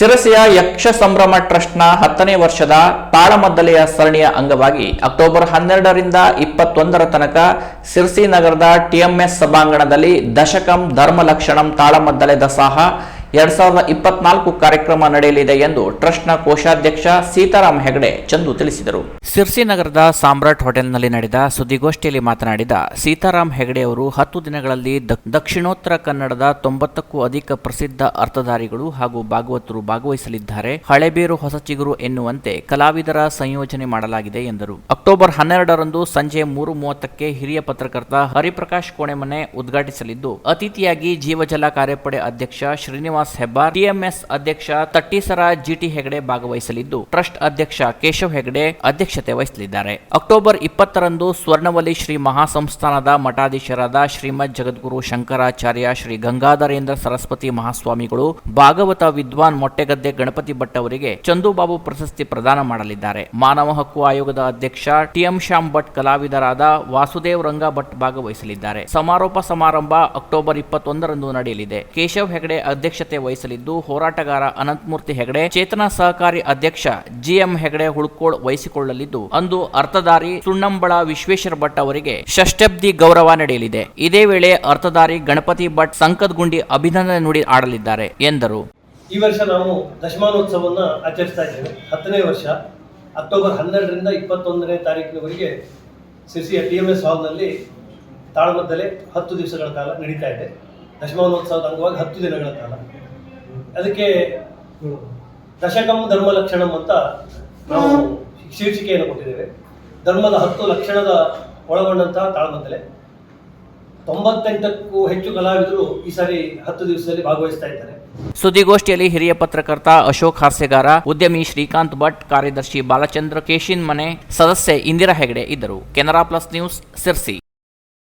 ಸಿರಸಿಯ ಯಕ್ಷ ಸಂಭ್ರಮ ಟ್ರಸ್ಟ್ನ ಹತ್ತನೇ ವರ್ಷದ ತಾಳಮದ್ದಲೆಯ ಸರಣಿಯ ಅಂಗವಾಗಿ ಅಕ್ಟೋಬರ್ ಹನ್ನೆರಡರಿಂದ ಇಪ್ಪತ್ತೊಂದರ ತನಕ ಸಿರ್ಸಿ ನಗರದ ಟಿಎಂಎಸ್ ಸಭಾಂಗಣದಲ್ಲಿ ದಶಕಂ ಧರ್ಮಲಕ್ಷಣಂ ತಾಳಮದ್ದಲೆ ದಸಾಹ ಎರಡ್ ಸಾವಿರದ ಇಪ್ಪತ್ನಾಲ್ಕು ಕಾರ್ಯಕ್ರಮ ನಡೆಯಲಿದೆ ಎಂದು ಟ್ರಸ್ಟ್ನ ಕೋಶಾಧ್ಯಕ್ಷ ಸೀತಾರಾಮ್ ಹೆಗಡೆ ಚಂದು ತಿಳಿಸಿದರು. ಸಿರ್ಸಿ ನಗರದ ಸಾಮ್ರಾಟ್ ಹೋಟೆಲ್ನಲ್ಲಿ ನಡೆದ ಸುದ್ದಿಗೋಷ್ಠಿಯಲ್ಲಿ ಮಾತನಾಡಿದ ಸೀತಾರಾಮ್ ಹೆಗಡೆ ಅವರು, ಹತ್ತು ದಿನಗಳಲ್ಲಿ ದಕ್- ದಕ್ಷಿಣೋತ್ತರ ಕನ್ನಡದ ತೊಂಬತ್ತಕ್ಕೂ ಅಧಿಕ ಪ್ರಸಿದ್ಧ ಅರ್ಥಧಾರಿಗಳು ಹಾಗೂ ಭಾಗವತರು ಭಾಗವಹಿಸಲಿದ್ದಾರೆ. ಹಳೆಬೇರು ಹೊಸ ಚಿಗುರು ಎನ್ನುವಂತೆ ಕಲಾವಿದರ ಸಂಯೋಜನೆ ಮಾಡಲಾಗಿದೆ ಎಂದರು. ಅಕ್ಟೋಬರ್ ಹನ್ನೆರಡರಂದು ಸಂಜೆ ಮೂರು ಮೂವತ್ತಕ್ಕೆ ಹಿರಿಯ ಪತ್ರಕರ್ತ ಹರಿಪ್ರಕಾಶ್ ಕೋಣೆಮನೆ ಉದ್ಘಾಟಿಸಲಿದ್ದು, ಅತಿಥಿಯಾಗಿ ಜೀವಜಲ ಕಾರ್ಯಪಡೆ ಅಧ್ಯಕ್ಷ ಶ್ರೀನಿವಾಸ್ ಹೆಬ್ಬಾರ್ ಟಿಎಂಎಸ್ ಅಧ್ಯಕ್ಷ ತಟ್ಟಿಸರ ಜಿಟಿ ಹೆಗಡೆ ಭಾಗವಹಿಸಲಿದ್ದು, ಟ್ರಸ್ಟ್ ಅಧ್ಯಕ್ಷ ಕೇಶವ್ ಹೆಗಡೆ ಅಧ್ಯಕ್ಷತೆ ವಹಿಸಲಿದ್ದಾರೆ. ಅಕ್ಟೋಬರ್ ಇಪ್ಪತ್ತರಂದು ಸ್ವರ್ಣವಲಿ ಶ್ರೀ ಮಹಾಸಂಸ್ಥಾನದ ಮಠಾಧೀಶರಾದ ಶ್ರೀಮದ್ ಜಗದ್ಗುರು ಶಂಕರಾಚಾರ್ಯ ಶ್ರೀ ಗಂಗಾಧರೇಂದ್ರ ಸರಸ್ವತಿ ಮಹಾಸ್ವಾಮಿಗಳು, ಭಾಗವತ ವಿದ್ವಾನ್ ಮೊಟ್ಟೆಗದ್ದೆ ಗಣಪತಿ ಭಟ್ ಅವರಿಗೆ ಚಂದುಬಾಬು ಪ್ರಶಸ್ತಿ ಪ್ರದಾನ ಮಾಡಲಿದ್ದಾರೆ. ಮಾನವ ಹಕ್ಕು ಆಯೋಗದ ಅಧ್ಯಕ್ಷ ಟಿಎಂ ಶ್ಯಾಮ್ ಭಟ್ ಕಲಾವಿದರಾದ ವಾಸುದೇವ್ ರಂಗ ಭಟ್ ಭಾಗವಹಿಸಲಿದ್ದಾರೆ. ಸಮಾರೋಪ ಸಮಾರಂಭ ಅಕ್ಟೋಬರ್ ಇಪ್ಪತ್ತೊಂದರಂದು ನಡೆಯಲಿದೆ. ಕೇಶವ್ ಹೆಗಡೆ ಅಧ್ಯಕ್ಷತೆ ವಹಿಸಲಿದ್ದು, ಹೋರಾಟಗಾರ ಅನಂತಮೂರ್ತಿ ಹೆಗಡೆ, ಚೇತನ ಸಹಕಾರಿ ಅಧ್ಯಕ್ಷ ಜಿಎಂ ಹೆಗಡೆ ಹುಳ್ಕೋಳ್ ವಹಿಸಿಕೊಳ್ಳಲಿದ್ದು, ಅಂದು ಅರ್ಥಧಾರಿ ಸುಣ್ಣಂಬಳ ವಿಶ್ವೇಶ್ವರ ಭಟ್ ಅವರಿಗೆ ಷಷ್ಠಬ್ದಿ ಗೌರವ ನಡೆಯಲಿದೆ. ಇದೇ ವೇಳೆ ಅರ್ಥಧಾರಿ ಗಣಪತಿ ಭಟ್ ಸಂಕದ್ಗುಂಡಿ ಅಭಿನಂದನೆ ನುಡಿ ಆಡಲಿದ್ದಾರೆ, ಎಂದರು. ಈ ವರ್ಷ ನಾವು ದಶಮಾನೋತ್ಸವವನ್ನು ಆಚರಿಸ್ತಾ ಇದ್ದೇವೆ. ಹತ್ತನೇ ವರ್ಷ, ಅಕ್ಟೋಬರ್ ಹನ್ನೆರಡರಿಂದ ಇಪ್ಪತ್ತೊಂದನೇ ತಾರೀಕಿನವರೆಗೆ ಸಿರ್ಸಿಯ ಟಿ ಎಂ ಎಸ್ ಹಾಲ್ನಲ್ಲಿ ತಾಳಮದ್ದಲೆ ಹತ್ತು ದಿವಸಗಳ ಕಾಲ ನಡೀತಾ ಇದೆ. ದಶಮಾನೋತ್ಸವದ ಅಂಗವಾಗಿ ಹತ್ತು ದಿನಗಳ ಕಾಲ. ಅದಕ್ಕೆ ದಶಕಂ ಧರ್ಮ ಲಕ್ಷಣಂ ಅಂತ ನಾವು ಶೀರ್ಷಿಕೆಯನ್ನು ಕೊಟ್ಟಿದ್ದೇವೆ. ಧರ್ಮದ ಹತ್ತು ಲಕ್ಷಣದ ಒಳಗೊಂಡಂತಹ ತಾಳಮದ್ದಲೆ ತೊಂಬತ್ತೆಂಟಕ್ಕೂ ಹೆಚ್ಚು ಕಲಾವಿದರು ಈ ಸಾರಿ ಹತ್ತು ದಿವಸದಲ್ಲಿ ಭಾಗವಹಿಸ್ತಾ ಇದ್ದಾರೆ. ಸುದ್ದಿಗೋಷ್ಠಿಯಲ್ಲಿ ಹಿರಿಯ ಪತ್ರಕರ್ತ ಅಶೋಕ್ ಹಾಸ್ಯಗಾರ ಉದ್ಯಮಿ ಶ್ರೀಕಾಂತ್ ಭಟ್, ಕಾರ್ಯದರ್ಶಿ ಬಾಲಚಂದ್ರ ಕೇಶಿನ್ ಮನೆ ಸದಸ್ಯೆ ಇಂದಿರಾ ಹೆಗಡೆ ಇದ್ದರು. Canara plus news, Sirsi.